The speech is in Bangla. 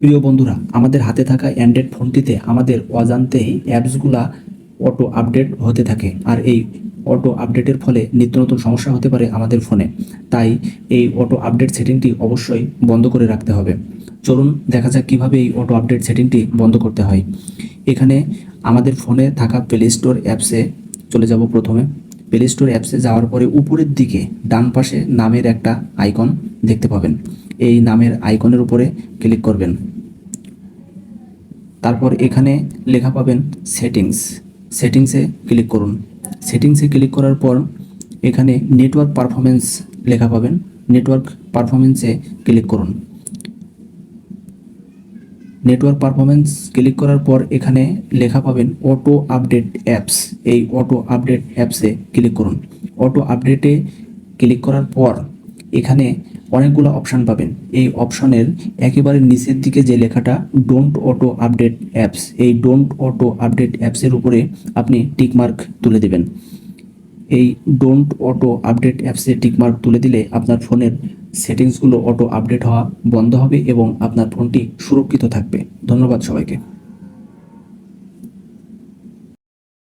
প্রিয় বন্ধুরা, আমাদের হাতে থাকা অ্যান্ড্রয়েড ফোনটিতে আমাদের অজান্তেই অ্যাপসগুলা অটো আপডেট হতে থাকে। আর এই অটো আপডেটের ফলে নিত্য নতুন সমস্যা হতে পারে আমাদের ফোনে। তাই এই অটো আপডেট সেটিংটি অবশ্যই বন্ধ করে রাখতে হবে। চলুন দেখা যাক কীভাবে এই অটো আপডেট সেটিংটি বন্ধ করতে হয়। এখানে আমাদের ফোনে থাকা প্লে স্টোর অ্যাপসে চলে যাব প্রথমে। প্লে স্টোর অ্যাপসে যাওয়ার পরে উপরের দিকে ডান পাশে নামের একটা আইকন দেখতে পাবেন। এই নামের আইকনের উপরে ক্লিক করবেন। তারপর এখানে লেখা পাবেন সেটিংস। সেটিংসে ক্লিক করুন। সেটিংসে ক্লিক করার পর এখানে নেটওয়ার্ক পারফরমেন্স লেখা পাবেন। নেটওয়ার্ক পারফরমেন্সে ক্লিক করুন। নেটওয়ার্ক পারফরমেন্স ক্লিক করার পর এখানে লেখা পাবেন অটো আপডেট অ্যাপস। এই অটো আপডেট অ্যাপসে ক্লিক করুন। অটো আপডেটে ক্লিক করার পর এখানে অনেকগুলো অপশান পাবেন। এই অপশনের একেবারে নিচের দিকে যে লেখাটা ডোন্ট অটো আপডেট অ্যাপস এই ডোন্ট অটো আপডেট অ্যাপসের উপরে আপনি টিকমার্ক তুলে দেবেন। এই ডোন্ট অটো আপডেট অ্যাপসে টিকমার্ক তুলে দিলে আপনার ফোনের সেটিংসগুলো অটো আপডেট হওয়া বন্ধ হবে এবং আপনার ফোনটি সুরক্ষিত থাকবে। ধন্যবাদ সবাইকে।